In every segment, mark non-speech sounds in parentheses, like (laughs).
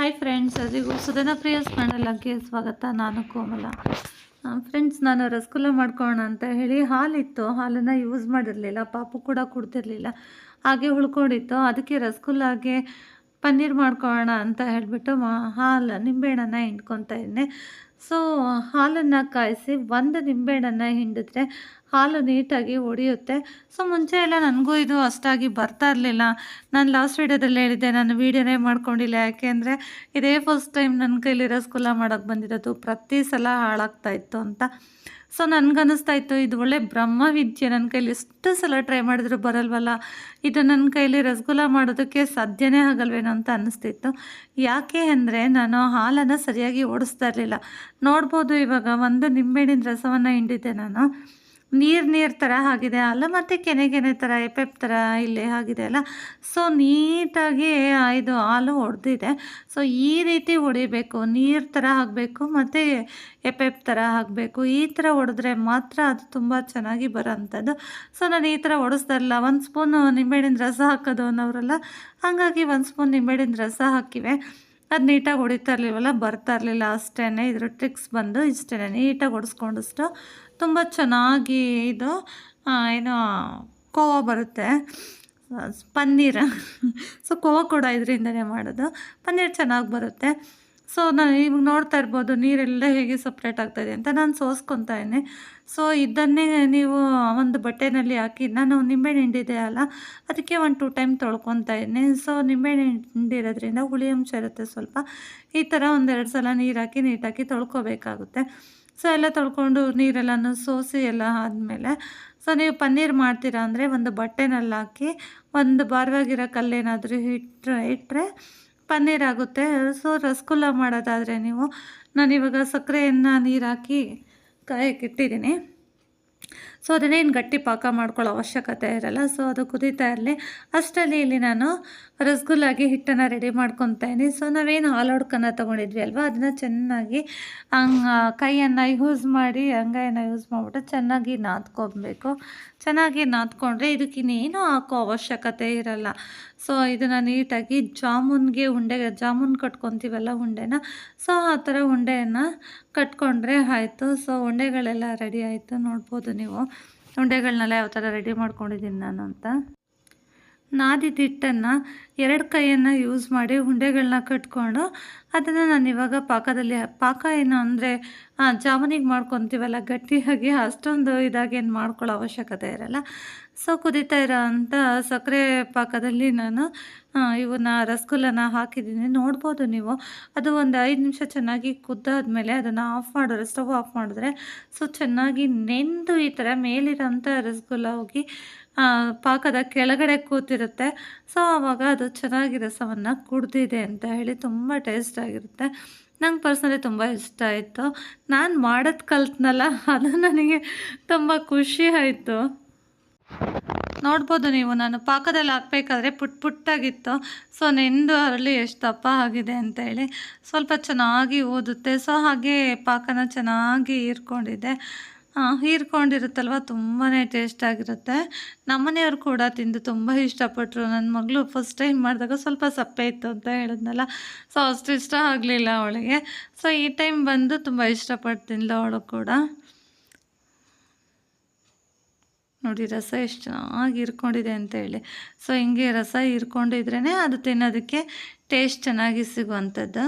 Hi friends ಅದರಿಗೂ ಸುಧನ ಪ್ರಿಯಸ್ ಚಾನಲ್ಗೆ ಸ್ವಾಗತ. ನಾನು ಕೋಮಲ. ಫ್ರೆಂಡ್ಸ್ ನಾನು ರಸಗುಲ್ಲ ಮಾಡ್ಕೊಳ್ಳೋಣ ಅಂತ ಹೇಳಿ ಹಾಲಿತ್ತು. ಹಾಲನ್ನು ಯೂಸ್ ಮಾಡಿರಲಿಲ್ಲ. ಪಾಪು ಕೂಡ ಕುಡ್ತಿರ್ಲಿಲ್ಲ ಹಾಗೆ ಉಳ್ಕೊಂಡಿತ್ತು. ಅದಕ್ಕೆ ರಸಗುಲ್ಲಾಗೆ ಪನ್ನೀರ್ ಮಾಡ್ಕೊಳ್ಳೋಣ ಅಂತ ಹೇಳಿಬಿಟ್ಟು ಹಾಲು ನಿಂಬೆಹಣ್ಣನ್ನು ಹಿಂಡ್ಕೊತಾ ಇದ್ದೆ. ಸೊ ಹಾಲನ್ನು ಕಾಯಿಸಿ ಒಂದು ನಿಂಬೆಹಣ್ಣನ್ನು ಹಿಂಡಿದ್ರೆ ಹಾಲು ನೀಟಾಗಿ ಒಡೆಯುತ್ತೆ. ಸೊ, ಮುಂಚೆ ಎಲ್ಲ ನನಗೂ ಇದು ಅಷ್ಟಾಗಿ ಬರ್ತಾ ಇರಲಿಲ್ಲ. ನಾನು ಲಾಸ್ಟ್ ವೀಡಿಯೋದಲ್ಲಿ ಹೇಳಿದ್ದೆ, ನಾನು ವೀಡಿಯೋನೇ ಮಾಡ್ಕೊಂಡಿಲ್ಲ. ಯಾಕೆಂದರೆ ಇದೇ ಫಸ್ಟ್ ಟೈಮ್ ನನ್ನ ಕೈಲಿ ರಸಗುಲ್ಲ ಮಾಡೋಕ್ಕೆ ಬಂದಿರೋದು ಪ್ರತಿ ಸಲ ಹಾಳಾಗ್ತಾ ಇತ್ತು ಅಂತ. ಸೊ, ನನಗನ್ನಿಸ್ತಾ ಇತ್ತು, ಇದು ಒಳ್ಳೆ ಬ್ರಹ್ಮವಿದ್ಯೆ. ನನ್ನ ಕೈಲಿ ಎಷ್ಟು ಸಲ ಟ್ರೈ ಮಾಡಿದ್ರು ಬರಲ್ವಲ್ಲ. ಇದು ನನ್ನ ಕೈಲಿ ರಸಗುಲ್ಲ ಮಾಡೋದಕ್ಕೆ ಸಾಧ್ಯನೇ ಆಗಲ್ವೇನೋ ಅಂತ ಅನ್ನಿಸ್ತಿತ್ತು. ಯಾಕೆ ಅಂದರೆ, ನಾನು ಹಾಲನ್ನು ಸರಿಯಾಗಿ ಓಡಿಸ್ತಾ ಇರಲಿಲ್ಲ. ನೋಡ್ಬೋದು ಇವಾಗ, ಒಂದು ನಿಂಬೆಹಣ್ಣಿನ ರಸವನ್ನು ಹಿಂಡಿದ್ದೆ ನಾನು. ನೀರು ನೀರು ಥರ ಆಗಿದೆ ಅಲ್ಲ, ಮತ್ತು ಕೆನೆ ಕೆನೆ ಥರ ಎಪೆಪ್ ಥರ ಇಲ್ಲಿ ಆಗಿದೆ ಅಲ್ಲ. ಸೊ ನೀಟಾಗಿ ಇದು ಹಾಲು ಹೊಡೆದಿದೆ ಸೊ ಈ ರೀತಿ ಹೊಡಿಬೇಕು. ನೀರು ಥರ ಆಗಬೇಕು, ಮತ್ತು ಎಪೆಪ್ ಥರ ಆಗಬೇಕು. ಈ ಥರ ಹೊಡೆದ್ರೆ ಮಾತ್ರ ಅದು ತುಂಬ ಚೆನ್ನಾಗಿ ಬರೋಂಥದ್ದು ಸೊ ನಾನು ಈ ಥರ ಹೊಡೆಸ್ತಾ ಇರಲಿಲ್ಲ ಒಂದು ಸ್ಪೂನು ನಿಂಬೆಹಣ್ಣಿನ ರಸ ಹಾಕೋದು ಅನ್ನೋರಲ್ಲ ಹಾಗಾಗಿ ಒಂದು ಸ್ಪೂನ್ ನಿಂಬೆಹಣ್ಣಿನ ರಸ ಹಾಕಿವೆ. ಅದು ನೀಟಾಗಿ ಹೊಡಿತಾ ಇರಲಿಲ್ವಲ್ಲ ಬರ್ತಾ ಇರಲಿಲ್ಲ ಅಷ್ಟೇ ಇದ್ರ ಟ್ರಿಕ್ಸ್ ಬಂದು ಇಷ್ಟೇ ನೀಟಾಗಿ ಹೊಡೆಸ್ಕೊಂಡಷ್ಟು ತುಂಬ ಚೆನ್ನಾಗಿ ಇದು ಏನು ಕೋವಾ ಬರುತ್ತೆ. ಪನ್ನೀರ್. ಸೊ, ಕೋವಾ ಕೂಡ ಇದರಿಂದನೇ ಮಾಡೋದು. ಪನ್ನೀರ್ ಚೆನ್ನಾಗಿ ಬರುತ್ತೆ. ಸೊ, ನಾನು ಇವಾಗ ನೋಡ್ತಾ ಇರ್ಬೋದು, ನೀರೆಲ್ಲ ಹೇಗೆ ಸಪ್ರೇಟ್ ಆಗ್ತಾಯಿದೆ ಅಂತ ನಾನು ಸೋಸ್ಕೊತಾ ಇದ್ದೀನಿ. ಸೊ, ಇದನ್ನೇ ನೀವು ಒಂದು ಬಟ್ಟೆನಲ್ಲಿ ಹಾಕಿ, ನಾನು ನಿಂಬೆಹಣ್ಣು ಹಿಂಡಿದೆ ಅಲ್ಲ, ಅದಕ್ಕೆ ಒಂದು ಟೂ ಟೈಮ್ ತೊಳ್ಕೊತಾ ಇದ್ದೀನಿ. ಸೊ, ನಿಂಬೆಹಣ್ಣು ಹಿಂಡಿರೋದ್ರಿಂದ ಹುಳಿ ಅಂಶ ಇರುತ್ತೆ ಸ್ವಲ್ಪ. ಈ ಥರ ಒಂದೆರಡು ಸಲ ನೀರು ಹಾಕಿ, ನೀಟಾಗಿ ತೊಳ್ಕೊಬೇಕಾಗುತ್ತೆ. ಸೊ ಎಲ್ಲ ತೊಳ್ಕೊಂಡು ನೀರೆಲ್ಲನೂ ಸೋಸಿ ಎಲ್ಲ ಆದಮೇಲೆ, ಸೊ ನೀವು ಪನ್ನೀರ್ ಮಾಡ್ತೀರಾ ಅಂದರೆ ಒಂದು ಬಟ್ಟೆನಲ್ಲಿ ಹಾಕಿ ಒಂದು ಬಾರ್ವಾಗಿರೋ ಕಲ್ಲೇನಾದರೂ ಇಟ್ಟರೆ ಇಟ್ಟರೆ ಪನ್ನೀರ್ ಆಗುತ್ತೆ. ಸೊ ರಸಗುಲ್ಲ ಮಾಡೋದಾದರೆ ನೀವು, ನಾನಿವಾಗ ಸಕ್ಕರೆಯನ್ನು ನೀರು ಹಾಕಿ ಕಾಯಕ್ಕೆ ಇಟ್ಟಿದ್ದೀನಿ. ಸೊ ಅದನ್ನೇನು ಗಟ್ಟಿ ಪಾಕ ಮಾಡ್ಕೊಳ್ಳೋ ಅವಶ್ಯಕತೆ ಇರಲ್ಲ. ಸೊ ಅದು ಕುದೀತಾ ಇರಲಿ. ಅಷ್ಟರಲ್ಲಿ ಇಲ್ಲಿ ನಾನು ರಸಗುಲ್ಲಾಗಿ ಹಿಟ್ಟನ್ನು ರೆಡಿ ಮಾಡ್ಕೊತಾ ಸೊ ನಾವೇನು ಹಾಲೋಡ್ಕನ್ನ ತೊಗೊಂಡಿದ್ವಿ ಅಲ್ವಾ? ಅದನ್ನು ಚೆನ್ನಾಗಿ ಹಂಗ ಕೈಯನ್ನು ಯೂಸ್ ಮಾಡಿ, ಅಂಗೈಯನ್ನು ಯೂಸ್ ಮಾಡಿಬಿಟ್ಟು ಚೆನ್ನಾಗಿ ನಾದ್ಕೊಬೇಕು ಚೆನ್ನಾಗಿ ನಾದ್ಕೊಂಡ್ರೆ ಇದಕ್ಕೆ ಇನ್ನೇನು ಹಾಕೋ ಅವಶ್ಯಕತೆ ಇರಲ್ಲ. ಸೊ ಇದನ್ನು ನೀಟಾಗಿ ಜಾಮೂನ್ಗೆ ಉಂಡೆ, ಜಾಮೂನ್ ಕಟ್ಕೊತೀವಲ್ಲ ಉಂಡೆನ? ಸೊ ಆ ಥರ ಉಂಡೆಯನ್ನು ಕಟ್ಕೊಂಡ್ರೆ ಆಯಿತು. ಸೊ ಉಂಡೆಗಳೆಲ್ಲ ರೆಡಿ ಆಯಿತು. ನೋಡ್ಬೋದು ನೀವು. ಉಂಡೆಗಳನ್ನೆಲ್ಲ ಯಾವ ಥರ ರೆಡಿ ಮಾಡ್ಕೊಂಡಿದ್ದೀನಿ ನಾನು ಅಂತ. ನಾದಿದ ಹಿಟ್ಟನ್ನು ಎರಡು ಕೈಯನ್ನು ಯೂಸ್ ಮಾಡಿ ಉಂಡೆಗಳನ್ನ ಕಟ್ಕೊಂಡು ಅದನ್ನು ನಾನು ಇವಾಗ ಪಾಕದಲ್ಲಿ ಪಾಕ ಏನು ಅಂದರೆ ಜಾಮನಿಗೆ ಮಾಡ್ಕೊತೀವಲ್ಲ, ಗಟ್ಟಿಯಾಗಿ ಅಷ್ಟೊಂದು ಇದಾಗಿ ಏನು ಮಾಡ್ಕೊಳ್ಳೋ ಅವಶ್ಯಕತೆ ಇರಲ್ಲ. ಸೊ ಕುದೀತಾ ಇರೋ ಅಂಥ ಸಕ್ಕರೆ ಪಾಕದಲ್ಲಿ ನಾನು ಇವನ್ನ ರಸಗುಲ್ಲನ ಹಾಕಿದ್ದೀನಿ. ನೋಡ್ಬೋದು ನೀವು. ಅದು ಒಂದು ಐದು ನಿಮಿಷ ಚೆನ್ನಾಗಿ ಕುದ್ದಾದ್ಮೇಲೆ ಅದನ್ನು ಆಫ್ ಮಾಡಿದ್ರೆ ಸ್ಟವ್ ಆಫ್ ಮಾಡಿದ್ರೆ ಸೊ ಚೆನ್ನಾಗಿ ನೆಂದು ಈ ಥರ ಮೇಲಿರೋಂಥ ರಸಗುಲ್ಲ ಹೋಗಿ ಪಾಕದ ಕೆಳಗಡೆ ಕೂತಿರುತ್ತೆ. ಸೊ ಆವಾಗ ಅದು ಚೆನ್ನಾಗಿ ರಸವನ್ನು ಕುಡ್ದಿದೆ ಅಂತ ಹೇಳಿ ತುಂಬ ಟೇಸ್ಟ್ ಆಗಿರುತ್ತೆ. ನಂಗೆ ಪರ್ಸನಲಿ ತುಂಬ ಇಷ್ಟ ಆಯಿತು. ನಾನು ಮಾಡೋದು ಕಲ್ತ್ನಲ್ಲ, ಅದು ನನಗೆ ತುಂಬ ಖುಷಿ ಆಯಿತು. ನೋಡ್ಬೋದು ನೀವು, ನಾನು ಪಾಕದಲ್ಲಿ ಹಾಕ್ಬೇಕಾದ್ರೆ ಪುಟ್ ಪುಟ್ಟಾಗಿತ್ತು. ಸೊ ನೆಂದು ಅರಳಿ ಎಷ್ಟು ದಪ್ಪ ಆಗಿದೆ ಅಂತ ಹೇಳಿ ಸ್ವಲ್ಪ ಚೆನ್ನಾಗಿ ಓದುತ್ತೆ. ಸೊ ಹಾಗೆ ಪಾಕನ ಚೆನ್ನಾಗಿ ಹೀರ್ಕೊಂಡಿದೆ. ಹೀರ್ಕೊಂಡಿರುತ್ತಲ್ವ? ತುಂಬಾ ಟೇಸ್ಟ್ ಆಗಿರುತ್ತೆ. ನಮ್ಮನೆಯವ್ರು ಕೂಡ ತಿಂದು ತುಂಬ ಇಷ್ಟಪಟ್ಟರು ನನ್ನ ಮಗಳು ಫಸ್ಟ್ ಟೈಮ್ ಮಾಡಿದಾಗ ಸ್ವಲ್ಪ ಸಪ್ಪೆ ಇತ್ತು ಅಂತ ಹೇಳಿದ್ನಲ್ಲ ಸೊ ಅಷ್ಟು ಇಷ್ಟ ಆಗಲಿಲ್ಲ ಅವಳಿಗೆ. ಸೊ ಈ ಟೈಮ್ ಬಂದು ತುಂಬ ಇಷ್ಟಪಟ್ಟು ತಿಂದ ಅವಳು ಕೂಡ. ನೋಡಿ, ರಸ ಎಷ್ಟು ಚೆನ್ನಾಗಿ ಹೀರ್ಕೊಂಡಿದೆ ಅಂತ ಹೇಳಿ. ಸೊ ಹಿಂಗೆ ರಸ ಹೀರ್ಕೊಂಡಿದ್ರೇ ಅದು ತಿನ್ನೋದಕ್ಕೆ ಟೇಸ್ಟ್ ಚೆನ್ನಾಗಿ ಸಿಗುವಂಥದ್ದು.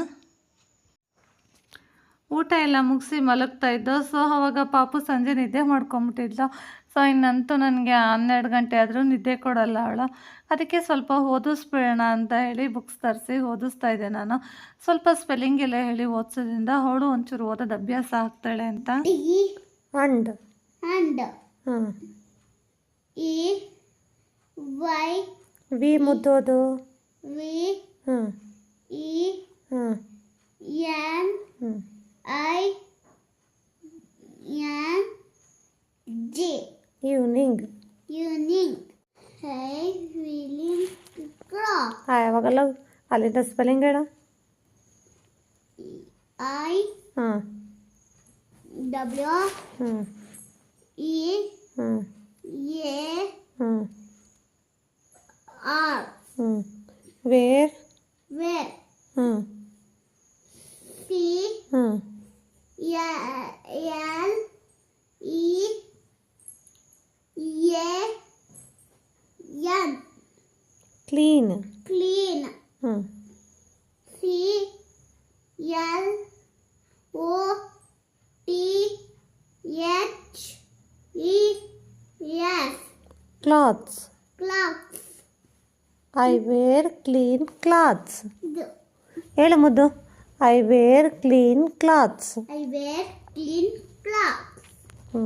ಊಟ ಎಲ್ಲ ಮುಗಿಸಿ ಮಲಗ್ತಾ ಇದ್ದೋ. ಸೊ ಅವಾಗ ಪಾಪು ಸಂಜೆ ನಿದ್ದೆ ಮಾಡ್ಕೊಂಬಿಟ್ಟಿದ್ಲು. ಸೊ ಇನ್ನಂತೂ ನನಗೆ ಹನ್ನೆರಡು ಗಂಟೆ ಆದರೂ ನಿದ್ದೆ ಕೊಡಲ್ಲ ಅವಳು. ಅದಕ್ಕೆ ಸ್ವಲ್ಪ ಓದಿಸ್ಬಿಡೋಣ ಅಂತ ಹೇಳಿ ಬುಕ್ಸ್ ತರಿಸಿ ಓದಿಸ್ತಾ ಇದ್ದೆ ನಾನು. ಸ್ವಲ್ಪ ಸ್ಪೆಲ್ಲಿಂಗ್ ಎಲ್ಲ ಹೇಳಿ ಓದಿಸೋದ್ರಿಂದ ಅವಳು ಒಂಚೂರು ಓದೋದು ಅಭ್ಯಾಸ ಆಗ್ತಾಳೆ ಅಂತ. ಅಂಡ್ ವಿ ಮುದ್ದೋದು. V ಕಾಲಿನ ಸ್ಪೆಲ್ಲಿಂಗ್ ಹೇಳು ಐ ಹಾಂ ಡಬ್ಲ್ಯೂ ಹಾಂ ಇ ಹಾಂ ಎ ಹಾಂ ಆರ್ ಹಾಂ ವೇರ್ ವೇರ್ ಹಾಂ ಸಿ ಹಾಂ L E A N clean C L O T H E S. Clothes. Clothes. I wear clean clothes. ಹೇಳು ಮುದ್ದು. I wear clean clothes. I wear clean clothes. ಹ್ಞೂ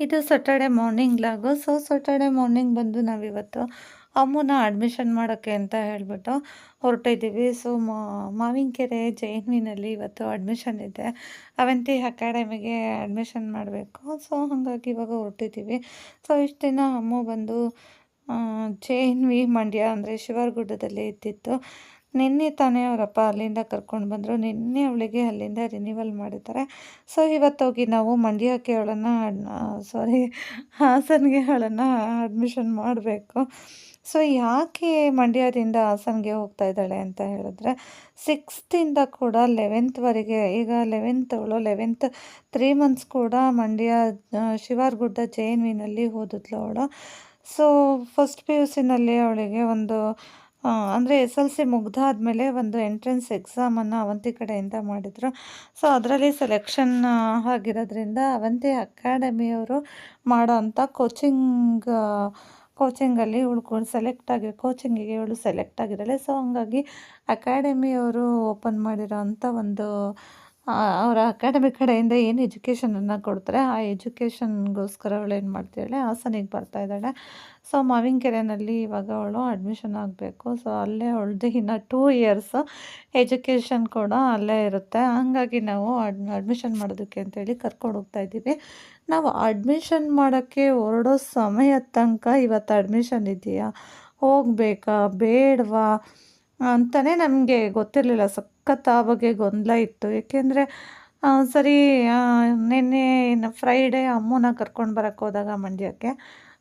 ಇದು Saturday morning ಲಾಗು. So Saturday morning ಬಂದು ನಾವಿವತ್ತು ಅಮ್ಮನ admission ಮಾಡೋಕ್ಕೆ ಅಂತ ಹೇಳಿಬಿಟ್ಟು ಹೊರಟಿದ್ದೀವಿ. ಸೊ ಮಾವಿನಕೆರೆ ಜೈನ್ವಿನಲ್ಲಿ ಇವತ್ತು ಅಡ್ಮಿಷನ್ ಇದೆ. ಅವಂತಿ ಅಕಾಡೆಮಿಗೆ ಅಡ್ಮಿಷನ್ ಮಾಡಬೇಕು. ಸೊ ಹಾಗಾಗಿ ಇವಾಗ ಹೊರಟಿದ್ದೀವಿ. ಸೊ ಇಷ್ಟು ದಿನ ಅಮ್ಮ ಬಂದು ಜೈನ್ವಿ ಮಂಡ್ಯ ಅಂದರೆ ಶಿವರ್ಗುಡ್ಡದಲ್ಲಿ ಇದ್ದಿತ್ತು. ನಿನ್ನೆ ತಾನೇ ಅವರಪ್ಪ ಅಲ್ಲಿಂದ ಕರ್ಕೊಂಡು ಬಂದರು. ನಿನ್ನೆ ಅವಳಿಗೆ ಅಲ್ಲಿಂದ ರಿನಿವಲ್ ಮಾಡಿದ್ದಾರೆ. ಸೊ ಇವತ್ತೋಗಿ ನಾವು ಮಂಡ್ಯಕ್ಕೆ ಅವಳನ್ನು ಸಾರಿ ಹಾಸನ್ಗೆ ಅವಳನ್ನು ಅಡ್ಮಿಷನ್ ಮಾಡಬೇಕು. ಸೊ ಯಾಕೆ ಮಂಡ್ಯದಿಂದ ಹಾಸನ್ಗೆ ಹೋಗ್ತಾ ಇದ್ದಾಳೆ ಅಂತ ಹೇಳಿದ್ರೆ ಸಿಕ್ಸ್ತಿಂದ ಕೂಡ ಲೆವೆಂತ್ವರೆಗೆ ಈಗ ಲೆವೆಂತ್ ಅವಳು ಲೆವೆಂತ್ ತ್ರೀ ಮಂತ್ಸ್ ಕೂಡ ಮಂಡ್ಯ ಶಿವಾರ್ಗುಡ್ಡ ಜೆ ಎನ್ ವಿನಲ್ಲಿ ಓದಿದ್ಲು ಅವಳು. ಸೊ ಫಸ್ಟ್ ಪಿ ಯು ಸಿನಲ್ಲಿ ಅವಳಿಗೆ ಒಂದು ಅಂದರೆ ಎಸ್ ಎಲ್ ಸಿ ಮುಗ್ದಾದಮೇಲೆ ಒಂದು ಎಂಟ್ರೆನ್ಸ್ ಎಕ್ಸಾಮನ್ನು ಅವಂತಿ ಕಡೆಯಿಂದ ಮಾಡಿದರು. ಸೊ ಅದರಲ್ಲಿ ಸೆಲೆಕ್ಷನ್ ಆಗಿರೋದ್ರಿಂದ ಅವಂತಿ ಅಕಾಡೆಮಿಯವರು ಮಾಡೋ ಅಂಥ ಕೋಚಿಂಗ್ ಕೋಚಿಂಗಲ್ಲಿ ಇವಳು ಸೆಲೆಕ್ಟ್ ಆಗಿ ಕೋಚಿಂಗಿಗೆ ಇವಳು ಸೆಲೆಕ್ಟ್ ಆಗಿದ್ದಾಳೆ. ಸೊ ಹಂಗಾಗಿ ಅಕಾಡೆಮಿಯವರು ಓಪನ್ ಮಾಡಿರೋ ಅಂಥ ಒಂದು ಅವರ ಅಕಾಡೆಮಿ ಕಡೆಯಿಂದ ಏನು ಎಜುಕೇಷನನ್ನು ಕೊಡ್ತಾರೆ, ಆ ಎಜುಕೇಷನ್ಗೋಸ್ಕರ ಅವಳು ಏನು ಮಾಡ್ತಾಳೆ ಹಾಸನಿಗೆ ಬರ್ತಾ ಇದ್ದಾಳೆ. ಸೊ ಮಾವಿನಕೆರೆನಲ್ಲಿ ಇವಾಗ ಅವಳು ಅಡ್ಮಿಷನ್ ಆಗಬೇಕು. ಸೊ ಅಲ್ಲೇ ಅವಳದು ಇನ್ನು ಟೂ ಇಯರ್ಸ್ ಎಜುಕೇಷನ್ ಕೂಡ ಅಲ್ಲೇ ಇರುತ್ತೆ. ಹಾಗಾಗಿ ನಾವು ಅಡ್ ಅಡ್ಮಿಷನ್ ಮಾಡೋದಕ್ಕೆ ಅಂತೇಳಿ ಕರ್ಕೊಂಡು ಹೋಗ್ತಾ ಇದ್ದೀವಿ. ನಾವು ಅಡ್ಮಿಷನ್ ಮಾಡೋಕ್ಕೆ ಹೊರಡೋ ಸಮಯದ ತನಕ ಇವತ್ತು ಅಡ್ಮಿಷನ್ ಇದೆಯಾ? ಹೋಗ್ಬೇಕಾ? ಬೇಡವಾ? ಅಂತಲೇ ನಮಗೆ ಗೊತ್ತಿರಲಿಲ್ಲ. ಸಖತ್ ಆ ಬಗ್ಗೆ ಗೊಂದಲ ಇತ್ತು. ಏಕೆಂದರೆ ಸರಿ ನಿನ್ನೆ ಫ್ರೈಡೇ ಅಮ್ಮನ ಕರ್ಕೊಂಡು ಬರೋಕ್ಕೆ ಹೋದಾಗ ಮಂಡ್ಯಕ್ಕೆ,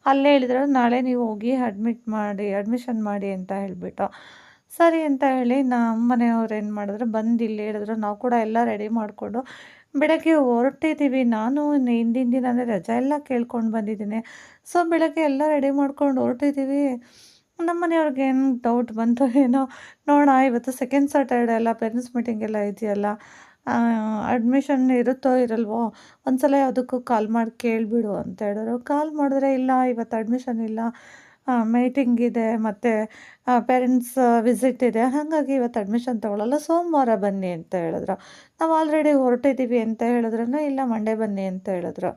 ಅಲ್ಲೇ ಹೇಳಿದ್ರು, ನಾಳೆ ನೀವು ಹೋಗಿ ಅಡ್ಮಿಟ್ ಮಾಡಿ ಅಡ್ಮಿಷನ್ ಮಾಡಿ ಅಂತ ಹೇಳಿಬಿಟ್ಟು. ಸರಿ ಅಂತ ಹೇಳಿ ನಮ್ಮ ಮನೆಯವ್ರು ಏನು ಮಾಡಿದ್ರು, ಬಂದು ಇಲ್ಲಿ ಹೇಳಿದ್ರು, ನಾವು ಕೂಡ ಎಲ್ಲ ರೆಡಿ ಮಾಡಿಕೊಂಡು ಬೆಳಗ್ಗೆ ಹೊರಟಿದ್ದೀವಿ ನಾನು ಹಿಂದಿನ ಹಿಂದಿನ ಅಂದರೆ ರಜೆ ಎಲ್ಲ ಕೇಳ್ಕೊಂಡು ಬಂದಿದ್ದೀನಿ. ಸೊ ಬೆಳಗ್ಗೆ ಎಲ್ಲ ರೆಡಿ ಮಾಡ್ಕೊಂಡು ಹೊರಟಿದ್ದೀವಿ ನಮ್ಮ ಮನೆಯವ್ರಿಗೆ ಏನು ಡೌಟ್ ಬಂತು ಏನೋ, ನೋಡೋಣ, ಇವತ್ತು ಸೆಕೆಂಡ್ ಸ್ಯಾಟರ್ಡೆ ಎಲ್ಲ ಪೇರೆಂಟ್ಸ್ ಮೀಟಿಂಗ್ ಎಲ್ಲ ಇದೆಯಲ್ಲ ಅಡ್ಮಿಷನ್ ಇರುತ್ತೋ ಇರಲ್ವೋ, ಒಂದ್ಸಲ ಯಾವುದಕ್ಕೂ ಕಾಲ್ ಮಾಡಿ, ಕೇಳಿಬಿಡು ಅಂತ ಹೇಳಿದ್ರು. ಕಾಲ್ ಮಾಡಿದ್ರೆ ಇಲ್ಲ, ಇವತ್ತು ಅಡ್ಮಿಷನ್ ಇಲ್ಲ ಮೀಟಿಂಗ್ ಇದೆ, ಮತ್ತು ಪೇರೆಂಟ್ಸ್ ವಿಸಿಟ್ ಇದೆ, ಹಾಗಾಗಿ ಇವತ್ತು ಅಡ್ಮಿಷನ್ ತೊಗೊಳಲ್ಲ, ಸೋಮವಾರ ಬನ್ನಿ ಅಂತ ಹೇಳಿದ್ರು. ನಾವು ಆಲ್ರೆಡಿ ಹೊರಟಿದ್ದೀವಿ ಅಂತ ಹೇಳಿದ್ರು ಇಲ್ಲ ಮಂಡೇ ಬನ್ನಿ ಅಂತ ಹೇಳಿದ್ರು.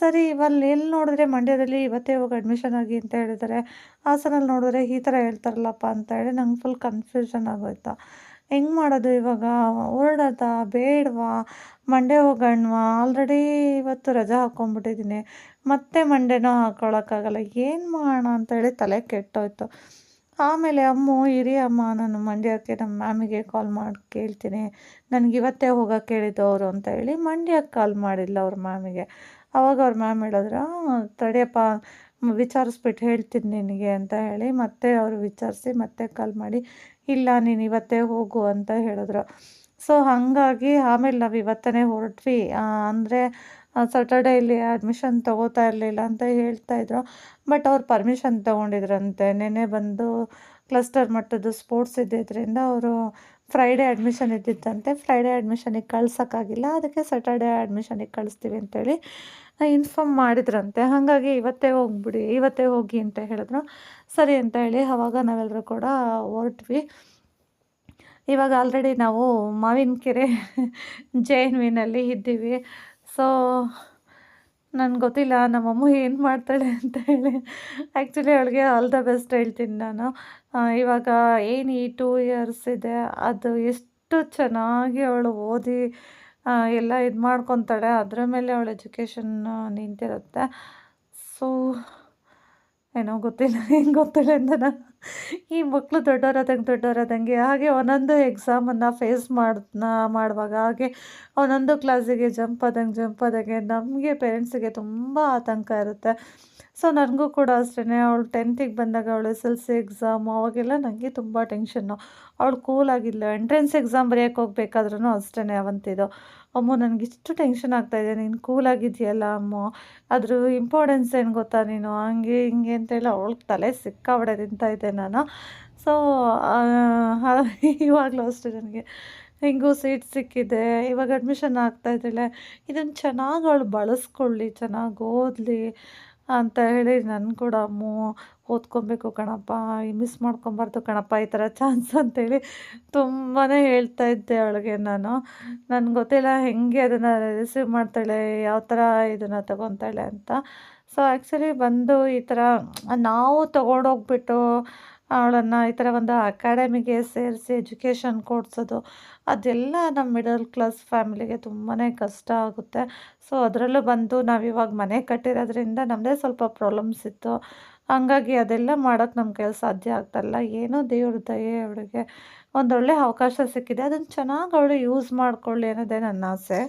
ಸರಿ ಇವಲ್ಲಿ ಎಲ್ಲಿ ನೋಡಿದ್ರೆ ಮಂಡ್ಯದಲ್ಲಿ ಇವತ್ತೇ ಹೋಗಿ ಅಡ್ಮಿಷನ್ ಆಗಿ ಅಂತ ಹೇಳಿದರೆ. ಹಾಸನಲ್ಲಿ ನೋಡಿದ್ರೆ ಈ ಥರ ಹೇಳ್ತಾರಲ್ಲಪ್ಪ ಅಂತ ಹೇಳಿ ನಂಗೆ ಫುಲ್ ಕನ್ಫ್ಯೂಷನ್ ಆಗೋಯ್ತಾ. ಹೆಂಗೆ ಮಾಡೋದು ಇವಾಗ? ಹೊರಡೋದ ಬೇಡವಾ? ಮಂಡ್ಯ ಹೋಗೋಣವಾ? ಆಲ್ರೆಡಿ ಇವತ್ತು ರಜಾ ಹಾಕ್ಕೊಂಬಿಟ್ಟಿದ್ದೀನಿ ಮತ್ತೆ ಮಂಡ್ಯನೂ ಹಾಕ್ಕೊಳಕ್ಕಾಗಲ್ಲ ಏನು ಮಾಡೋಣ ಅಂತೇಳಿ ತಲೆ ಕೆಟ್ಟೋಯ್ತು. ಆಮೇಲೆ ಅಮ್ಮು ಇರಿ ಅಮ್ಮ, ನಾನು ಮಂಡ್ಯಕ್ಕೆ ನಮ್ಮ ಮ್ಯಾಮಿಗೆ ಕಾಲ್ ಮಾಡಿ, ಕೇಳ್ತೀನಿ. ನನಗೆ ಇವತ್ತೇ ಹೋಗೋಕೆ ಹೇಳಿದ್ದು ಅವರು ಅಂತ ಹೇಳಿ ಮಂಡ್ಯಕ್ಕೆ ಕಾಲ್ ಮಾಡಿಲ್ಲ ಅವ್ರ ಮ್ಯಾಮಿಗೆ. ಅವಾಗ ಅವ್ರ ಮ್ಯಾಮ್ ಹೇಳಿದ್ರು ತಡೆಯಪ್ಪ ವಿಚಾರಿಸ್ಬಿಟ್ಟು ಹೇಳ್ತೀನಿ ನಿನಗೆ ಅಂತ ಹೇಳಿ ಮತ್ತೆ ಅವರು ವಿಚಾರಿಸಿ ಮತ್ತೆ ಕಾಲ್ ಮಾಡಿ, ಇಲ್ಲ, ನೀನು ಇವತ್ತೇ ಹೋಗು ಅಂತ ಹೇಳಿದ್ರು. ಸೊ ಹಾಗಾಗಿ ಆಮೇಲೆ ನಾವು ಇವತ್ತೇ ಹೊರಟ್ವಿ. ಅಂದರೆ ಸ್ಯಾಟರ್ಡೇ ಅಡ್ಮಿಷನ್ ತೊಗೋತಾ ಇರಲಿಲ್ಲ ಅಂತ ಹೇಳ್ತಾಯಿದ್ರು ಬಟ್ ಅವ್ರು ಪರ್ಮಿಷನ್ ತೊಗೊಂಡಿದ್ರಂತೆ. ನೆನೆ ಬಂದು ಕ್ಲಸ್ಟರ್ ಮಟ್ಟದ್ದು ಸ್ಪೋರ್ಟ್ಸ್ ಇದ್ದಿದ್ದರಿಂದ ಅವರು ಫ್ರೈಡೇ ಅಡ್ಮಿಷನ್ ಇದ್ದಿದ್ದಂತೆ. ಫ್ರೈಡೇ ಅಡ್ಮಿಷನಿಗೆ ಕಳ್ಸೋಕ್ಕಾಗಿಲ್ಲ. ಅದಕ್ಕೆ ಸ್ಯಾಟರ್ಡೇ ಅಡ್ಮಿಷನಿಗೆ ಕಳಿಸ್ತೀವಿ ಅಂತೇಳಿ ಇನ್ಫಾರ್ಮ್ ಮಾಡಿದ್ರಂತೆ. ಹಾಗಾಗಿ ಇವತ್ತೇ ಹೋಗ್ಬಿಡಿ, ಇವತ್ತೇ ಹೋಗಿ ಅಂತ ಹೇಳಿದ್ರು. ಸರಿ ಅಂತ ಹೇಳಿ ಆವಾಗ ನಾವೆಲ್ಲರೂ ಕೂಡ ಹೊರಟ್ವಿ. ಇವಾಗ ಆಲ್ರೆಡಿ ನಾವು ಮಾವಿನಕೆರೆ ಜೆ ಎನ್ ವಿನಲ್ಲಿ ಇದ್ದೀವಿ. ಸೊ ನನಗೆ ಗೊತ್ತಿಲ್ಲ, ನಮ್ಮಮ್ಮ ಏನು ಮಾಡ್ತಾಳೆ ಅಂತ ಹೇಳಿ. ಆ್ಯಕ್ಚುಲಿ ಅವಳಿಗೆ ಆಲ್ ದ ಬೆಸ್ಟ್ ಹೇಳ್ತೀನಿ ನಾನು. ಇವಾಗ ಏನು ಈ ಟೂ ಇಯರ್ಸ್ ಇದೆ, ಅದು ಎಷ್ಟು ಚೆನ್ನಾಗಿ ಅವಳು ಓದಿ ಎಲ್ಲ ಇದು ಮಾಡ್ಕೊತಾಳೆ, ಅದರ ಮೇಲೆ ಅವಳು ಎಜುಕೇಷನ್ ನಿಂತಿರುತ್ತೆ. ಸೊ ಏನೋ ಗೊತ್ತಿಲ್ಲ ಹೆಂಗೆ ಗೊತ್ತಿಲ್ಲ ಅಂತ ನಾನು. ಈ ಮಕ್ಕಳು ದೊಡ್ಡವರಾದಂಗೆ ದೊಡ್ಡವರಾದಂಗೆ ಹಾಗೆ ಒಂದೊಂದು ಎಕ್ಸಾಮನ್ನು ಫೇಸ್ ಮಾಡ್ ಮಾಡುವಾಗ ಹಾಗೆ ಒಂದೊಂದು ಕ್ಲಾಸಿಗೆ ಜಂಪ್ ಆದಂಗೆ ಜಂಪ್ ಆದಂಗೆ ನಮಗೆ ಪೇರೆಂಟ್ಸಿಗೆ ತುಂಬ ಆತಂಕ ಇರುತ್ತೆ. ಸೊ ನನಗೂ ಕೂಡ ಅಷ್ಟೇ ಅವಳು ಟೆಂತಿಗೆ ಬಂದಾಗ ಅವಳು ಎಸ್ ಎಲ್ ಸಿ ಎಕ್ಸಾಮು ಅವಾಗೆಲ್ಲ ನನಗೆ ತುಂಬ ಟೆನ್ಷನ್ನು ಅವಳು ಕೂಲಾಗಿಲ್ಲ ಎಂಟ್ರೆನ್ಸ್ ಎಕ್ಸಾಮ್ ಬರೆಯೋಕ್ಕೆ ಹೋಗ್ಬೇಕಾದ್ರೂ ಅಷ್ಟೇ ಅವಂತಿದು. ಅಮ್ಮ, ನನಗೆ ಇಷ್ಟು ಟೆನ್ಷನ್ ಆಗ್ತಾಯಿದೆ ನೀನು ಕೂಲಾಗಿದೆಯಲ್ಲ ಅಮ್ಮ. ಅದ್ರ ಇಂಪಾರ್ಟೆನ್ಸ್ ಏನು ಗೊತ್ತಾ ನೀನು? ಹಂಗೆ ಹಿಂಗೆ ಅಂತೇಳಿ ಅವಳಿಗೆ ತಲೆ ಸಿಕ್ಕಾಬಡೆ ಇದ್ದೆ ನಾನು. ಸೊ ಇವಾಗಲೂ ಅಷ್ಟೇ ನನಗೆ. ಹೆಂಗೂ ಸೀಟ್ ಸಿಕ್ಕಿದೆ. ಇವಾಗ ಅಡ್ಮಿಷನ್ ಆಗ್ತಾ ಇದ್ದಾಳೆ ಇದನ್ನು ಚೆನ್ನಾಗಿ ಅವಳು ಬಳಸ್ಕೊಳ್ಳಿ, ಚೆನ್ನಾಗಿ ಓದಲಿ. ಅಂತ ಹೇಳಿ ನಾನು ಕೂಡ ಅಮ್ಮ ಓದ್ಕೊಬೇಕು ಕಣಪ್ಪ ಮಿಸ್ ಮಾಡ್ಕೊಬಾರ್ದು ಕಣಪ್ಪ, ಈ ಥರ ಚಾನ್ಸ್ ಅಂತೇಳಿ ತುಂಬಾ ಹೇಳ್ತಾ ಇದ್ದೆ ಅವಳಿಗೆ ನಾನು. ನನಗೆ ಗೊತ್ತಿಲ್ಲ ಹೆಂಗೆ ಅದನ್ನು ರಿಸೀವ್ ಮಾಡ್ತಾಳೆ, ಯಾವ ಥರ ಇದನ್ನು ತಗೊತಾಳೆ ಅಂತ. ಸೊ ಆ್ಯಕ್ಚುಲಿ ಬಂದು ಈ ಥರ ನಾವು ತೊಗೊಂಡೋಗ್ಬಿಟ್ಟು ಅವಳನ್ನು ಈ ಥರ ಒಂದು ಅಕಾಡೆಮಿಗೆ ಸೇರಿಸಿ ಎಜುಕೇಷನ್ ಕೊಡಿಸೋದು, ಅದೆಲ್ಲ ನಮ್ಮ ಮಿಡಲ್ ಕ್ಲಾಸ್ ಫ್ಯಾಮಿಲಿಗೆ ತುಂಬಾ ಕಷ್ಟ ಆಗುತ್ತೆ. ಸೊ, ಅದರಲ್ಲೂ ಬಂದು ನಾವಿವಾಗ ಮನೆ ಕಟ್ಟಿರೋದ್ರಿಂದ ನಮ್ಮದೇ ಸ್ವಲ್ಪ ಪ್ರಾಬ್ಲಮ್ಸ್ ಇತ್ತು. ಹಂಗಾಗಿ ಅದೆಲ್ಲ ಮಾಡೋಕ್ಕೆ ನಮ್ಮ ಕೈಲಿ ಸಾಧ್ಯ ಆಗ್ತಾಯಿಲ್ಲ ಏನೋ ದೇವ್ರ ದಯೆ ಅವಳಿಗೆ. ಒಂದೊಳ್ಳೆ ಅವಕಾಶ ಸಿಕ್ಕಿದೆ. ಅದನ್ನು ಚೆನ್ನಾಗಿ ಅವಳು ಯೂಸ್ ಮಾಡಿಕೊಳ್ಳಿ ಅನ್ನೋದೇ ನನ್ನ ಆಸೆ.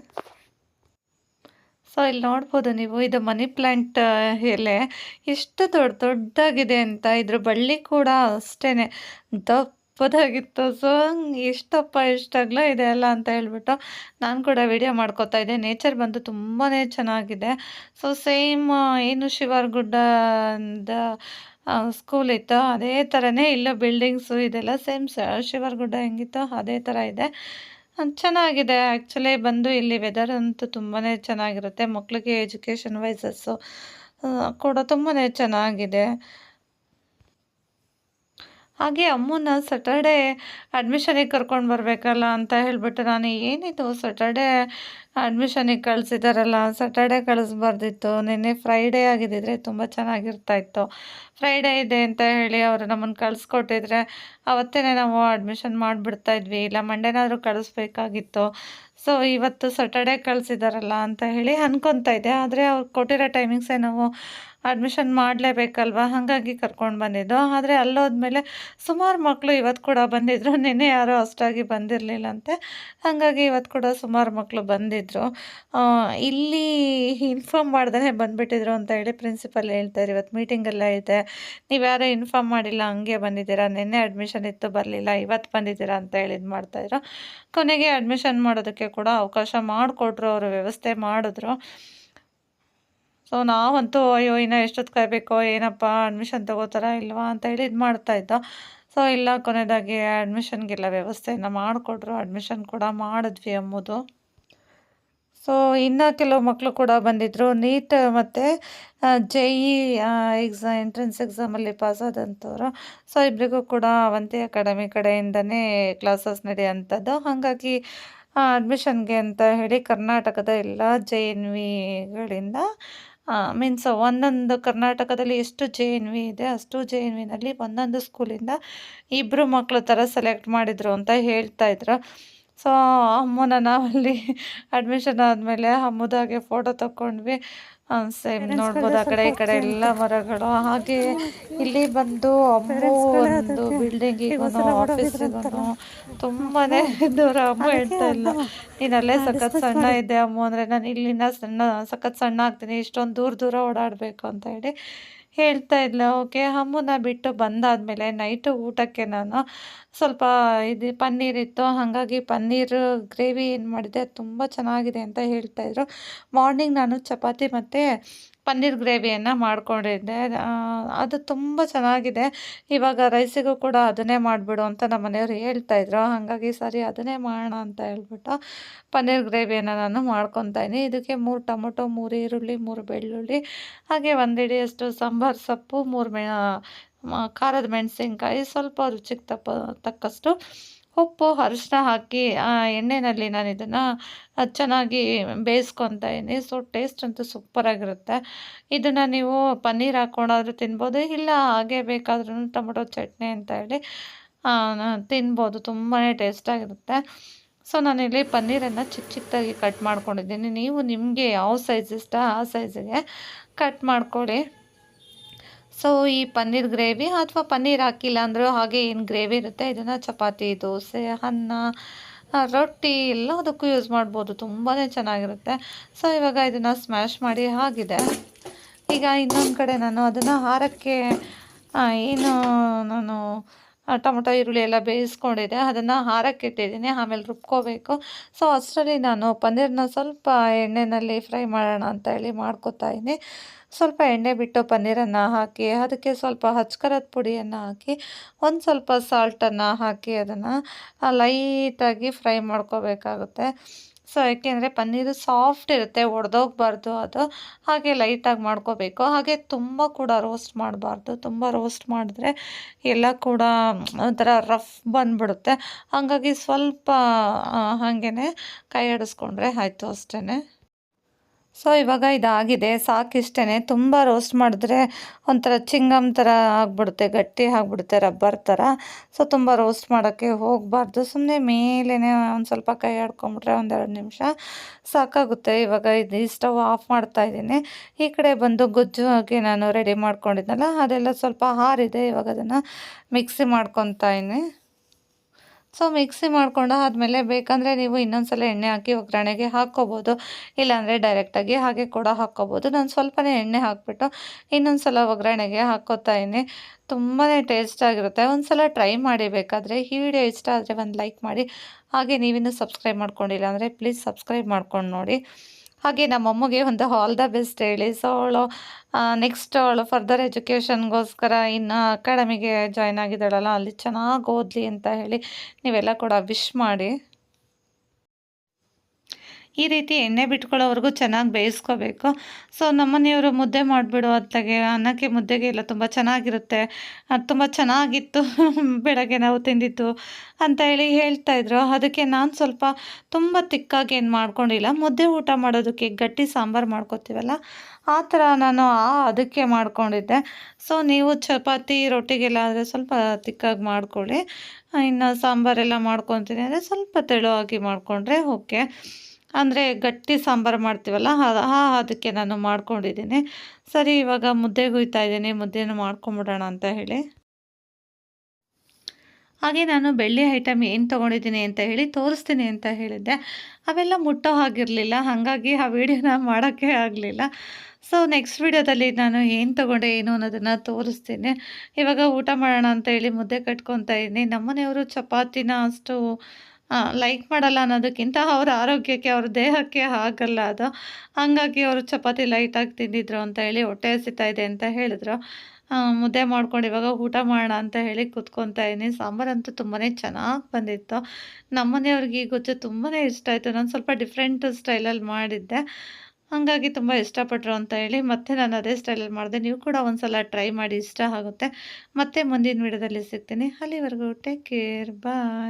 ಸೊ ಇಲ್ಲಿ ನೋಡ್ಬೋದು ನೀವು ಇದು ಮನಿ ಪ್ಲ್ಯಾಂಟ್ ಎಲೆ ಎಷ್ಟು ದೊಡ್ಡ ದೊಡ್ಡದಾಗಿದೆ ಅಂತ. ಇದ್ರ ಬಳ್ಳಿ ಕೂಡ ಅಷ್ಟೇ ದಪ್ಪದಾಗಿತ್ತು. ಸೊ ಎಷ್ಟಪ್ಪ ಎಷ್ಟಾಗಲ ಇದೆ ಅಲ್ಲ ಅಂತ ಹೇಳ್ಬಿಟ್ಟು ನಾನು ಕೂಡ ವಿಡಿಯೋ ಮಾಡ್ಕೋತಾ ಇದ್ದೆ. ನೇಚರ್ ಬಂದು ತುಂಬಾ ಚೆನ್ನಾಗಿದೆ. ಸೊ ಸೇಮ್ ಏನು ಶಿವರಗುಡ್ಡದ ಸ್ಕೂಲ್ ಇತ್ತು ಅದೇ ಥರನೇ ಇಲ್ಲ ಬಿಲ್ಡಿಂಗ್ಸು ಇದೆಲ್ಲ ಸೇಮ್ ಶಿವರಗುಡ್ಡ ಹೆಂಗಿತ್ತು ಅದೇ ಥರ ಇದೆ. ಚೆನ್ನಾಗಿದೆ. ಆ್ಯಕ್ಚುಲಿ ಬಂದು ಇಲ್ಲಿ ವೆದರ್ ಅಂತೂ ತುಂಬಾ ಚೆನ್ನಾಗಿರುತ್ತೆ. ಮಕ್ಕಳಿಗೆ ಎಜುಕೇಷನ್ ವೈಸಸ್ಸು ಕೂಡ ತುಂಬಾ ಚೆನ್ನಾಗಿದೆ. ಹಾಗೆ ಅಮ್ಮನ ಸ್ಯಾಟರ್ಡೇ ಅಡ್ಮಿಷನಿಗೆ ಕರ್ಕೊಂಡು ಬರಬೇಕಲ್ಲ ಅಂತ ಹೇಳಿಬಿಟ್ಟು ನಾನು, ಏನಿದು ಸ್ಯಾಟರ್ಡೇ ಅಡ್ಮಿಷನಿಗೆ ಕಳಿಸಿದಾರಲ್ಲ? ಸ್ಯಾಟರ್ಡೇ ಕಳಿಸ್ಬಾರ್ದಿತ್ತು. ನಿನ್ನೆ ಫ್ರೈಡೇ ಆಗಿದ್ದಿದ್ರೆ ತುಂಬ ಚೆನ್ನಾಗಿರ್ತಾಯಿತ್ತು ಫ್ರೈಡೇ ಇದೆ ಅಂತ ಹೇಳಿ ಅವರು ನಮ್ಮನ್ನು ಕಳಿಸ್ಕೊಟ್ಟಿದ್ರೆ ಅವತ್ತೇ ನಾವು ಅಡ್ಮಿಷನ್ ಮಾಡಿಬಿಡ್ತಾಯಿದ್ವಿ ಇಲ್ಲ ಮಂಡೇನಾದರೂ ಕಳಿಸ್ಬೇಕಾಗಿತ್ತು. ಸೊ ಇವತ್ತು ಸ್ಯಾಟರ್ಡೇ ಕಳಿಸಿದಾರಲ್ಲ ಅಂತ ಹೇಳಿ ಅನ್ಕೊತಾ ಇದ್ದೆ. ಆದರೆ ಅವ್ರು ಕೊಟ್ಟಿರೋ ಟೈಮಿಂಗ್ಸೇ ನಾವು ಅಡ್ಮಿಷನ್ ಮಾಡಲೇಬೇಕಲ್ವ? ಹಾಗಾಗಿ ಕರ್ಕೊಂಡು ಬಂದಿದ್ದು. ಆದರೆ ಅಲ್ಲೋದ್ಮೇಲೆ ಸುಮಾರು ಮಕ್ಕಳು ಇವತ್ತು ಕೂಡ ಬಂದಿದ್ದರು ನಿನ್ನೆ ಯಾರೂ ಅಷ್ಟಾಗಿ ಬಂದಿರಲಿಲ್ಲಂತೆ ಹಾಗಾಗಿ ಇವತ್ತು ಕೂಡ ಸುಮಾರು ಮಕ್ಕಳು ಬಂದಿದ್ದರು ಇಲ್ಲಿ ಇನ್ಫಾರ್ಮ್ ಮಾಡ್ದೇ ಬಂದುಬಿಟ್ಟಿದ್ರು ಅಂತ ಹೇಳಿ ಪ್ರಿನ್ಸಿಪಲ್ ಹೇಳ್ತಾರೆ ಇವತ್ತು ಮೀಟಿಂಗೆಲ್ಲ ಇದೆ. ನೀವು ಯಾರೂ ಇನ್ಫಾರ್ಮ್ ಮಾಡಿಲ್ಲ, ಹಂಗೆ ಬಂದಿದ್ದೀರಾ? ನಿನ್ನೆ ಅಡ್ಮಿಷನ್ ಇತ್ತು, ಬರಲಿಲ್ಲ ಇವತ್ತು ಬಂದಿದ್ದೀರಾ ಅಂತ ಹೇಳಿದ್ ಮಾಡ್ತಾಯಿದ್ರು ಕೊನೆಗೆ ಅಡ್ಮಿಷನ್ ಮಾಡೋದಕ್ಕೆ ಕೂಡ ಅವಕಾಶ ಮಾಡಿಕೊಟ್ರು, ಅವರು ವ್ಯವಸ್ಥೆ ಮಾಡಿದ್ರು. ಸೊ ನಾವಂತೂ, ಅಯ್ಯೋ, ಇನ್ನು ಎಷ್ಟೊತ್ತು ಕಾಯಬೇಕೋ? ಏನಪ್ಪ? ಅಡ್ಮಿಷನ್ ತಗೋತಾರಾ ಇಲ್ವಾ? ಅಂತ ಹೇಳಿ ಇದು ಮಾಡ್ತಾಯಿದ್ದೋ ಸೊ ಇಲ್ಲ ಕೊನೆಯದಾಗಿ ಅಡ್ಮಿಷನ್ಗೆಲ್ಲ ವ್ಯವಸ್ಥೆಯನ್ನು ಮಾಡಿಕೊಟ್ರು. ಅಡ್ಮಿಷನ್ ಕೂಡ ಮಾಡಿದ್ವಿ ಎಂಬುದು ಸೊ ಇನ್ನು ಕೆಲವು ಮಕ್ಕಳು ಕೂಡ ಬಂದಿದ್ದರು ನೀಟ್ ಮತ್ತು ಜೆ ಇ ಎಕ್ಸಾ ಎಂಟ್ರೆನ್ಸ್ ಎಕ್ಸಾಮಲ್ಲಿ ಪಾಸ್ ಆದಂಥವ್ರು ಸೊ ಇಬ್ಬರಿಗೂ ಕೂಡ ಅವಂತಿ ಅಕಾಡೆಮಿ ಕಡೆಯಿಂದನೇ ಕ್ಲಾಸಸ್ ನಡೆಯೋಂಥದ್ದು ಹಾಗಾಗಿ ಅಡ್ಮಿಷನ್ಗೆ ಅಂತ ಹೇಳಿ ಕರ್ನಾಟಕದ ಎಲ್ಲ ಜೆ ಎನ್ ವಿಗಳಿಂದ ಮೀನ್ಸ್ ಒಂದೊಂದು ಕರ್ನಾಟಕದಲ್ಲಿ ಎಷ್ಟು ಜೆ ಎನ್ ವಿ ಇದೆ, ಅಷ್ಟು ಜೆ ಎನ್ ವಿನಲ್ಲಿ ಒಂದೊಂದು ಸ್ಕೂಲಿಂದ ಇಬ್ಬರು ಮಕ್ಕಳು ಥರ ಸೆಲೆಕ್ಟ್ ಮಾಡಿದರು ಅಂತ ಹೇಳ್ತಾಯಿದ್ರು ಸೊ ಅಮ್ಮನ ನಾವಲ್ಲಿ (laughs) ಅಡ್ಮಿಷನ್ ಆದಮೇಲೆ ಅಮ್ಮದಾಗೆ ಫೋಟೋ ತಗೊಂಡ್ವಿ ಸೇಮ್ ನೋಡ್ಬೋದು ಆ ಕಡೆ ಈ ಕಡೆ ಎಲ್ಲ ಮರಗಳು. ಹಾಗೆ ಇಲ್ಲಿ ಬಂದು ಅಮ್ಮು ಒಂದು ಬಿಲ್ಡಿಂಗ್ ಆಫೀಸ್ ತುಂಬಾನೇ ದೂರ ಅಮ್ಮ ಹೇಳ್ತಾ ಇಲ್ಲ. ನೀನು ಅಲ್ಲೇ ಸಖತ್ ಸಣ್ಣ ಇದ್ದೆ ಅಮ್ಮು ಅಂದರೆ ನಾನು ಇಲ್ಲಿಂದ ಸಣ್ಣ ಸಖತ್ ಸಣ್ಣ ಆಗ್ತೀನಿ. ಇಷ್ಟೊಂದು ದೂರ ದೂರ ಓಡಾಡಬೇಕು ಅಂತ ಹೇಳಿ ಹೇಳ್ತಾ ಇದ್ಲು, ಓಕೆ ಅಮ್ಮನ ಬಿಟ್ಟು ಬಂದಾದಮೇಲೆ ನೈಟು ಊಟಕ್ಕೆ ನಾನು ಸ್ವಲ್ಪ ಇದು ಪನ್ನೀರ್ ಇತ್ತು. ಹಾಗಾಗಿ ಪನ್ನೀರ್, ಗ್ರೇವಿ ಏನು ಮಾಡಿದೆ, ತುಂಬ ಚೆನ್ನಾಗಿದೆ ಅಂತ ಹೇಳ್ತಾಯಿದ್ರು ಮಾರ್ನಿಂಗ್ ನಾನು ಚಪಾತಿ ಮತ್ತು ಪನ್ನೀರ್ ಗ್ರೇವಿಯನ್ನು ಮಾಡ್ಕೊಂಡಿದ್ದೆ. ಅದು ತುಂಬ ಚೆನ್ನಾಗಿದೆ. ಇವಾಗ ರೈಸಿಗೂ ಕೂಡ ಅದನ್ನೇ ಮಾಡಿಬಿಡು ಅಂತ ನಮ್ಮ ಮನೆಯವ್ರು ಹೇಳ್ತಾಯಿದ್ರು ಹಾಗಾಗಿ ಸರಿ, ಅದನ್ನೇ ಮಾಡೋಣ ಅಂತ ಹೇಳ್ಬಿಟ್ಟು ಪನ್ನೀರ್ ಗ್ರೇವಿಯನ್ನು ನಾನು ಮಾಡ್ಕೊತಾಯಿನಿ ಇದಕ್ಕೆ ಮೂರು ಟೊಮೊಟೊ, ಮೂರು ಈರುಳ್ಳಿ, ಮೂರು ಬೆಳ್ಳುಳ್ಳಿ, ಹಾಗೆ ಒಂದು ಹಿಡಿಯಷ್ಟು ಸಾಂಬಾರು ಸೊಪ್ಪು, ಮೂರು ಮೆ ಖಾರದ ಮೆಣಸಿನ್ಕಾಯಿ, ಸ್ವಲ್ಪ ರುಚಿಗೆ ತಪ್ಪ, ತಕ್ಕಷ್ಟು ಉಪ್ಪು ಅರಿಶಿನ ಹಾಕಿ ಎಣ್ಣೆಯಲ್ಲಿ ನಾನು ಇದನ್ನು ಚೆನ್ನಾಗಿ ಬೇಯಿಸ್ಕೊತಾ ಇದ್ದೀನಿ ಸೊ ಟೇಸ್ಟ್ ಅಂತೂ ಸೂಪರಾಗಿರುತ್ತೆ ಇದನ್ನು ನೀವು ಪನ್ನೀರ್ ಹಾಕ್ಕೊಂಡಾದ್ರೂ ತಿನ್ಬೋದು, ಇಲ್ಲ ಹಾಗೆ ಬೇಕಾದ್ರೂ ಟೊಮೊಟೊ ಚಟ್ನಿ ಅಂತ ಹೇಳಿ ತಿನ್ಬೋದು. ತುಂಬಾ ಟೇಸ್ಟಾಗಿರುತ್ತೆ ಸೊ ನಾನಿಲ್ಲಿ ಪನ್ನೀರನ್ನು ಚಿಕ್ಕ ಚಿಕ್ಕದಾಗಿ ಕಟ್ ಮಾಡ್ಕೊಂಡಿದ್ದೀನಿ. ನೀವು ನಿಮಗೆ ಯಾವ ಸೈಜ್ ಇಷ್ಟ ಆ ಸೈಜಿಗೆ ಕಟ್ ಮಾಡ್ಕೊಳ್ಳಿ. ಸೊ ಈ ಪನ್ನೀರ್ ಗ್ರೇವಿ ಅಥವಾ ಪನ್ನೀರ್ ಹಾಕಿಲ್ಲ ಅಂದರೂ ಹಾಗೆ ಏನು ಗ್ರೇವಿ ಇರುತ್ತೆ? ಇದನ್ನು ಚಪಾತಿ, ದೋಸೆ, ಅನ್ನ ರೊಟ್ಟಿ ಎಲ್ಲದಕ್ಕೂ ಯೂಸ್ ಮಾಡ್ಬೋದು. ತುಂಬಾ ಚೆನ್ನಾಗಿರುತ್ತೆ. ಸೊ ಇವಾಗ ಇದನ್ನು ಸ್ಮ್ಯಾಶ್ ಮಾಡಿ ಆಗಿದೆ. ಈಗ ಇನ್ನೊಂದು ಕಡೆ ನಾನು ಅದನ್ನು ಹಾರಕ್ಕೆ ಏನು ನಾನು ಟೊಮೊಟೊ, ಈರುಳ್ಳಿ ಎಲ್ಲ ಬೇಯಿಸ್ಕೊಂಡಿದೆ ಅದನ್ನು ಹಾರಕ್ಕೆ ಇಟ್ಟಿದ್ದೀನಿ. ಆಮೇಲೆ ರುಬ್ಕೋಬೇಕು. ಸೊ ಅಷ್ಟರಲ್ಲಿ ನಾನು ಪನ್ನೀರನ್ನ ಸ್ವಲ್ಪ ಎಣ್ಣೆಯಲ್ಲಿ ಫ್ರೈ ಮಾಡೋಣ ಅಂತ ಹೇಳಿ ಮಾಡ್ಕೋತಾ ಇದ್ದೀನಿ. ಸ್ವಲ್ಪ ಎಣ್ಣೆ ಬಿಟ್ಟು ಪನ್ನೀರನ್ನು ಹಾಕಿ, ಅದಕ್ಕೆ ಸ್ವಲ್ಪ ಹಚ್ಕರದ ಪುಡಿಯನ್ನು ಹಾಕಿ, ಒಂದು ಸ್ವಲ್ಪ ಸಾಲ್ಟನ್ನು ಹಾಕಿ ಅದನ್ನು ಲೈಟಾಗಿ ಫ್ರೈ ಮಾಡ್ಕೋಬೇಕಾಗುತ್ತೆ. ಸೊ ಯಾಕೆಂದರೆ ಪನ್ನೀರು ಸಾಫ್ಟ್ ಇರುತ್ತೆ, ಒಡೆದೋಗ್ಬಾರ್ದು ಅದು. ಹಾಗೆ ಲೈಟಾಗಿ ಮಾಡ್ಕೋಬೇಕು. ಹಾಗೆ ತುಂಬ ಕೂಡ ರೋಸ್ಟ್ ಮಾಡಬಾರ್ದು. ತುಂಬ ರೋಸ್ಟ್ ಮಾಡಿದ್ರೆ ಎಲ್ಲ ಕೂಡ ಒಂಥರ ರಫ್ ಬಂದುಬಿಡುತ್ತೆ. ಹಾಗಾಗಿ ಸ್ವಲ್ಪ ಹಾಗೇ ಕೈ ಆಡಿಸ್ಕೊಂಡ್ರೆ ಆಯಿತು ಅಷ್ಟೇ ಸೊ, ಇವಾಗ ಇದಾಗಿದೆ. ಸಾಕಿಷ್ಟೇ ತುಂಬ ರೋಸ್ಟ್ ಮಾಡಿದ್ರೆ ಒಂಥರ ಚಿಂಗಮ್ ಥರ ಆಗ್ಬಿಡುತ್ತೆ. ಗಟ್ಟಿ ಆಗ್ಬಿಡುತ್ತೆ, ರಬ್ಬರ್ ಥರ. ಸೊ, ತುಂಬ ರೋಸ್ಟ್ ಮಾಡೋಕ್ಕೆ ಹೋಗಬಾರ್ದು. ಸುಮ್ಮನೆ ಮೇಲೇ ಒಂದು ಸ್ವಲ್ಪ ಕೈ ಆಡ್ಕೊಂಬಿಟ್ರೆ ಒಂದೆರಡು ನಿಮಿಷ ಸಾಕಾಗುತ್ತೆ. ಇವಾಗ ಇದು ಈ ಸ್ಟವ್ ಆಫ್ ಮಾಡ್ತಾ ಇದ್ದೀನಿ. ಈ ಕಡೆ ಬಂದು ಗೊಜ್ಜುಗೆ ನಾನು ರೆಡಿ ಮಾಡ್ಕೊಂಡಿದ್ನಲ್ಲ, ಅದೆಲ್ಲ ಸ್ವಲ್ಪ ಹಾರಿದೆ. ಇವಾಗ ಅದನ್ನು ಮಿಕ್ಸಿ ಮಾಡ್ಕೊತಾ ಇದ್ದೀನಿ. ಸೊ ಮಿಕ್ಸಿ ಮಾಡ್ಕೊಂಡು ಆದಮೇಲೆ ಬೇಕಂದರೆ ನೀವು ಇನ್ನೊಂದು ಸಲ ಎಣ್ಣೆ ಹಾಕಿ ಒಗ್ಗರಣೆಗೆ ಹಾಕ್ಕೋಬೋದು. ಇಲ್ಲಾಂದರೆ ಡೈರೆಕ್ಟಾಗಿ ಹಾಗೆ ಕೂಡ ಹಾಕ್ಕೋಬೋದು. ನಾನು ಸ್ವಲ್ಪನೇ ಎಣ್ಣೆ ಹಾಕ್ಬಿಟ್ಟು ಇನ್ನೊಂದು ಸಲ ಒಗ್ಗರಣೆಗೆ ಹಾಕ್ಕೋತಾ ಇದ್ದೀನಿ. ತುಂಬಾ ಟೇಸ್ಟಾಗಿರುತ್ತೆ ಒಂದು ಸಲ ಟ್ರೈ ಮಾಡಿ ಬೇಕಾದರೆ ಈ ವಿಡಿಯೋ ಇಷ್ಟ ಆದರೆ ಒಂದು ಲೈಕ್ ಮಾಡಿ. ಹಾಗೆ ನೀವಿನ್ನೂ ಸಬ್ಸ್ಕ್ರೈಬ್ ಮಾಡ್ಕೊಂಡಿಲ್ಲ ಅಂದರೆ ಪ್ಲೀಸ್ ಸಬ್ಸ್ಕ್ರೈಬ್ ಮಾಡ್ಕೊಂಡು ನೋಡಿ. ಹಾಗೆ ನಮ್ಮಮ್ಮಗೆ ಒಂದು ಆಲ್ ದ ಬೆಸ್ಟ್ ಹೇಳಿ. ಸೊ ಅವಳು ನೆಕ್ಸ್ಟ್ ಅವಳು ಫರ್ದರ್ ಎಜುಕೇಷನ್ಗೋಸ್ಕರ ಇನ್ನು ಅಕಾಡೆಮಿಗೆ ಜಾಯ್ನ್ ಆಗಿದ್ದಾಳಲ್ಲ, ಅಲ್ಲಿ ಚೆನ್ನಾಗಿ ಓದಲಿ ಅಂತ ಹೇಳಿ ನೀವೆಲ್ಲ ಕೂಡ ವಿಶ್ ಮಾಡಿ. ಈ ರೀತಿ ಎಣ್ಣೆ ಬಿಟ್ಕೊಳ್ಳೋವರೆಗೂ ಚೆನ್ನಾಗಿ ಬೇಯಿಸ್ಕೋಬೇಕು. ಸೊ, ನಮ್ಮನೆಯವರು ಮುದ್ದೆ ಮಾಡಿಬಿಡು ಅತ್ತಾಗೆ, ಅನ್ನಕ್ಕೆ ಮುದ್ದೆಗೆ ಎಲ್ಲ ತುಂಬ ಚೆನ್ನಾಗಿರುತ್ತೆ. ಅದು ತುಂಬ ಚೆನ್ನಾಗಿತ್ತು. (laughs) ಬೆಳಗ್ಗೆ ನಾವು ತಿಂದಿತ್ತು ಅಂತ ಹೇಳಿ ಹೇಳ್ತಾ ಇದ್ರು. ಅದಕ್ಕೆ ನಾನು ಸ್ವಲ್ಪ ತುಂಬ ತಿಕ್ಕಾಗಿ ಏನು ಮಾಡ್ಕೊಂಡಿಲ್ಲ. ಮುದ್ದೆ ಊಟ ಮಾಡೋದಕ್ಕೆ ಗಟ್ಟಿ ಸಾಂಬಾರು ಮಾಡ್ಕೋತೀವಲ್ಲ, ಆ ಥರ ನಾನು ಆ ಅದಕ್ಕೆ ಮಾಡ್ಕೊಂಡಿದ್ದೆ. ಸೊ, ನೀವು ಚಪಾತಿ ರೊಟ್ಟಿಗೆಲ್ಲ ಆದರೆ ಸ್ವಲ್ಪ ತಿಕ್ಕಾಗಿ ಮಾಡ್ಕೊಳ್ಳಿ. ಇನ್ನು ಸಾಂಬಾರೆಲ್ಲ ಮಾಡ್ಕೊತೀನಿ ಅಂದರೆ ಸ್ವಲ್ಪ ತೆಳುವಾಗಿ ಮಾಡಿಕೊಂಡ್ರೆ ಓಕೆ. ಅಂದರೆ ಗಟ್ಟಿ ಸಾಂಬಾರು ಮಾಡ್ತೀವಲ್ಲ ಅದಕ್ಕೆ ನಾನು ಮಾಡ್ಕೊಂಡಿದ್ದೀನಿ. ಸರಿ, ಇವಾಗ ಮುದ್ದೆ ಹುಯ್ತಾ ಇದ್ದೀನಿ, ಮುದ್ದೆನೂ ಮಾಡ್ಕೊಂಬಿಡೋಣ ಅಂತ ಹೇಳಿ. ಹಾಗೆ ನಾನು ಬೆಳ್ಳಿ ಐಟಮ್ ಏನು ತೊಗೊಂಡಿದ್ದೀನಿ ಅಂತ ಹೇಳಿ ತೋರಿಸ್ತೀನಿ ಅಂತ ಹೇಳಿದ್ದೆ. ಅವೆಲ್ಲ ಮುಟ್ಟೋ ಹಾಗಿರಲಿಲ್ಲ, ಹಾಗಾಗಿ ಆ ವಿಡಿಯೋನ ಮಾಡೋಕ್ಕೆ ಆಗಲಿಲ್ಲ. ಸೊ ನೆಕ್ಸ್ಟ್ ವಿಡಿಯೋದಲ್ಲಿ ನಾನು ಏನು ತೊಗೊಂಡೆ, ಏನು ಅನ್ನೋದನ್ನು ತೋರಿಸ್ತೀನಿ. ಇವಾಗ ಊಟ ಮಾಡೋಣ ಅಂತ ಹೇಳಿ ಮುದ್ದೆ ಕಟ್ಕೊತಾ ಇದ್ದೀನಿ. ನಮ್ಮನೆಯವರು ಚಪಾತಿನ ಅಷ್ಟು ಲೈಕ್ ಮಾಡಲ್ಲ ಅನ್ನೋದಕ್ಕಿಂತ ಅವ್ರ ಆರೋಗ್ಯಕ್ಕೆ, ಅವ್ರ ದೇಹಕ್ಕೆ ಆಗಲ್ಲ ಅದು. ಹಂಗಾಗಿ ಅವರು ಚಪಾತಿ ಲೈಟಾಗಿ ತಿಂದಿದ್ರು ಅಂತ ಹೇಳಿ ಹೊಟ್ಟೆ ಹಸಿತಾ ಇದೆ ಅಂತ ಹೇಳಿದ್ರು. ಮುದ್ದೆ ಮಾಡ್ಕೊಂಡು ಇವಾಗ ಊಟ ಮಾಡೋಣ ಅಂತ ಹೇಳಿ ಕುತ್ಕೊತಾ ಇದ್ದೀನಿ. ಸಾಂಬಾರಂತೂ ತುಂಬಾ ಚೆನ್ನಾಗಿ ಬಂದಿತ್ತು. ನಮ್ಮನೆಯವ್ರಿಗೆ ಈ ಗೊಜ್ಜು ತುಂಬಾ ಇಷ್ಟ ಆಯಿತು. ನಾನು ಸ್ವಲ್ಪ ಡಿಫ್ರೆಂಟ್ ಸ್ಟೈಲಲ್ಲಿ ಮಾಡಿದ್ದೆ. ಹಾಗಾಗಿ ತುಂಬ ಇಷ್ಟಪಟ್ಟರು ಅಂತ ಹೇಳಿ ಮತ್ತೆ ನಾನು ಅದೇ ಸ್ಟೈಲಲ್ಲಿ ಮಾಡಿದೆ. ನೀವು ಕೂಡ ಒಂದು ಸಲ ಟ್ರೈ ಮಾಡಿ ಇಷ್ಟ ಆಗುತ್ತೆ. ಮತ್ತೆ ಮುಂದಿನ ವಿಡಿಯೋದಲ್ಲಿ ಸಿಗ್ತೀನಿ. ಅಲ್ಲಿವರೆಗೂ ಟೇಕ್ ಕೇರ್ ಬಾಯ್